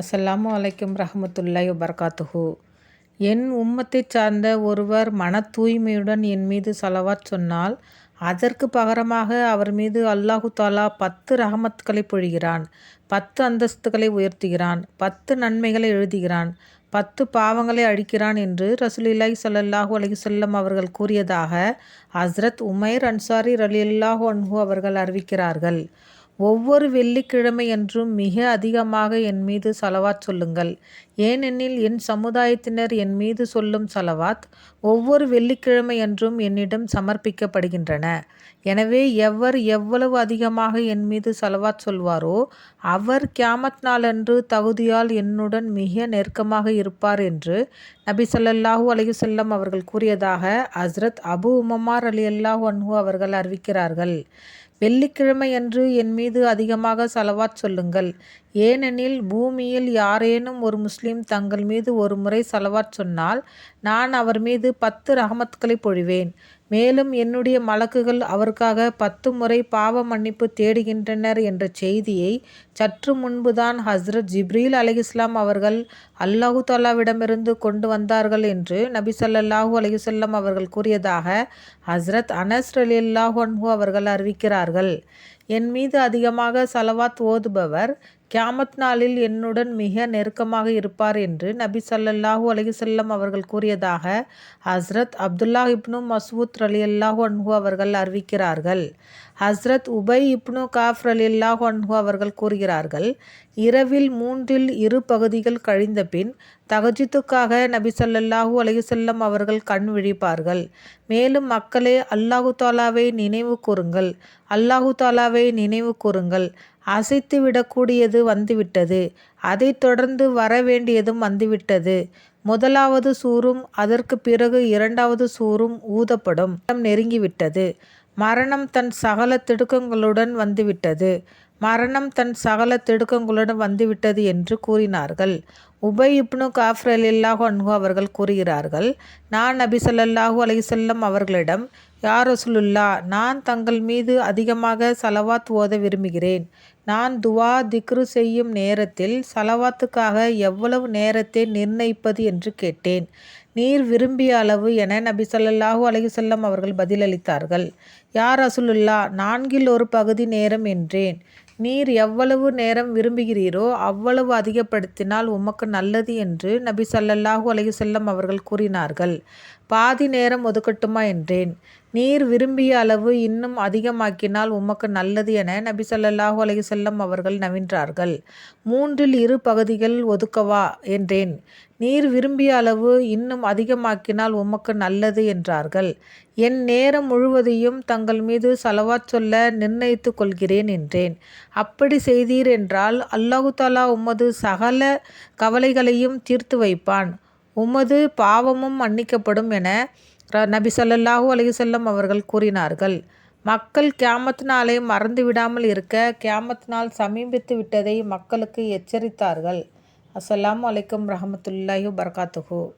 அஸ்ஸலாமு அலைக்கும் ரஹமத்துல்லாய் வபர்காத்துஹு. என் உம்மத்தை சார்ந்த ஒருவர் மன தூய்மையுடன் என் மீது சலவாத் சொன்னால் அதற்கு பகரமாக அவர் மீது அல்லாஹு தாலா பத்து ரஹமத்துக்களை பொழிகிறான் பத்து அந்தஸ்துகளை உயர்த்துகிறான் பத்து நன்மைகளை எழுதுகிறான் பத்து பாவங்களை அழிக்கிறான் என்று ரசூலில்லாய் சல்லாஹூ அலிசல்லம் அவர்கள் கூறியதாக ஹஸ்ரத் உமைர் அன்சாரி ரலியல்லாஹு அன்ஹு அவர்கள் அறிவிக்கிறார்கள். ஒவ்வொரு வெள்ளிக்கிழமையன்றும் மிக அதிகமாக என் மீது சலவாத் சொல்லுங்கள். ஏனெனில் என் சமுதாயத்தினர் என் மீது சொல்லும் சலவாத் ஒவ்வொரு வெள்ளிக்கிழமையன்றும் என்னிடம் சமர்ப்பிக்கப்படுகின்றன. எனவே எவர் எவ்வளவு அதிகமாக என் மீது சலவாத் சொல்வாரோ அவர் கியாமத் நாளன்று தகுதியால் என்னுடன் மிக நெருக்கமாக இருப்பார் என்று நபி சல்லாஹூ அலையுசல்லம் அவர்கள் கூறியதாக ஹஸ்ரத் அபு உமமார் அலி அல்லாஹ் அன்ஹு அவர்கள் அறிவிக்கிறார்கள். வெள்ளிக்கிழமையன்று என் மீது அதிகமாக சலவாத் சொல்லுங்கள். ஏனெனில் பூமியில் யாரேனும் ஒரு முஸ்லீம் தங்கள் மீது ஒரு முறை சலவாத் சொன்னால் நான் அவர் மீது பத்து ரஹமத்களை பொழிவேன். மேலும் என்னுடைய மலக்குகள் அவருக்காக பத்து முறை பாவ மன்னிப்பு தேடுகின்றனர் என்ற செய்தியை சற்று முன்புதான் ஹஸ்ரத் ஜிப்ரீல் அலிஸ்லாம் அவர்கள் அல்லாஹு தாலாவிடமிருந்து கொண்டு வந்தார்கள் என்று நபி சல்லாஹூ அலிசல்லாம் அவர்கள் கூறியதாக ஹஸ்ரத் அனஸ் அலி அல்லாஹு அன்ஹு அவர்கள் அறிவிக்கிறார்கள். என் மீது அதிகமாக சலவாத் ஓதுபவர் கியாமத் நாளில் என்னுடன் மிக நெருக்கமாக இருப்பார் என்று நபி சல்லல்லாஹு அலிசல்லம் அவர்கள் கூறியதாக ஹஸ்ரத் அப்துல்லா இப்னு மசூத் அலி அல்லாஹூ அன்ஹு அவர்கள் அறிவிக்கிறார்கள். ஹஸ்ரத் உபை இப்னு காஃப் அலி அன்ஹு அவர்கள் கூறுகிறார்கள் இரவில் மூன்றில் இரு பகுதிகள் கழிந்த பின் தகஜித்துக்காக நபி சல்லல்லாஹூ அலையுசல்லம் அவர்கள் கண் விழிப்பார்கள். மேலும் மக்களே அல்லாஹு தாலாவை நினைவு கூறுங்கள் அல்லாஹு தாலாவை நினைவு கூறுங்கள். அசைத்து விடக்கூடியது வந்துவிட்டது அதைத் தொடர்ந்து வர வேண்டியதும் வந்துவிட்டது. முதலாவது சூரும் அதற்கு பிறகு இரண்டாவது சூரும் ஊதப்படும் நெருங்கிவிட்டது. மரணம் தன் சகல திடுக்கங்களுடன் வந்துவிட்டது. மரணம் தன் சகல திடுக்கங்களுடன் வந்துவிட்டது என்று கூறினார்கள். உபை இப்னு காஃப்ர் அலில்லாஹு அன்ஹு அவர்கள் கூறுகிறார்கள் நான் நபி சல்லாஹூ அவர்களிடம் யார் ரசுலுல்லா நான் தங்கள் மீது அதிகமாக சலவாத் ஓத விரும்புகிறேன். நான் துவா திக்ரு செய்யும் நேரத்தில் சலவாத்துக்காக எவ்வளவு நேரத்தை நிர்ணயிப்பது? என்று கேட்டேன். நீர் விரும்பிய அளவு என நபி சல்லாஹூ அலையுசல்லம் அவர்கள் பதிலளித்தார்கள். யார் அசுலுல்லா நான்கில் ஒரு பகுதி நேரம் என்றேன். நீர் எவ்வளவு நேரம் விரும்புகிறீரோ அவ்வளவு அதிகப்படுத்தினால் உமக்கு நல்லது என்று நபி சல்லல்லாஹூ அலையுசல்லம் அவர்கள் கூறினார்கள். பாதி நேரம் ஒதுக்கட்டுமா என்றேன். நீர் விரும்பிய அளவு இன்னும் அதிகமாக்கினால் உமக்கு நல்லது என நபி சல்லாஹூ அலையுசல்லம் அவர்கள் நவின்றார்கள். மூன்றில் இரு பகுதிகள் ஒதுக்கவா என்றேன். நீர் விரும்பிய அளவு இன்னும் அதிகமாக்கினால் உமக்கு நல்லது என்றார்கள். என் நேரம் முழுவதையும் தங்கள் மீது செலவாச் சொல்ல நிர்ணயித்து கொள்கிறேன் என்றேன். அப்படி செய்தீர் என்றால் அல்லாஹு தாலா உமது சகல கவலைகளையும் தீர்த்து வைப்பான். உமது பாவமும் மன்னிக்கப்படும் என நபி சல்லாஹூ அலிசல்லம் அவர்கள் கூறினார்கள் மக்கள் கியாமத் நாளை மறந்து விடாமல் இருக்க கியாமத் நாள் சமீபித்து விட்டதை மக்களுக்கு எச்சரித்தார்கள். அஸ்லாம் வலைக்கம் ரஹமத்துல்லாஹி வபர்காத்துஹூ.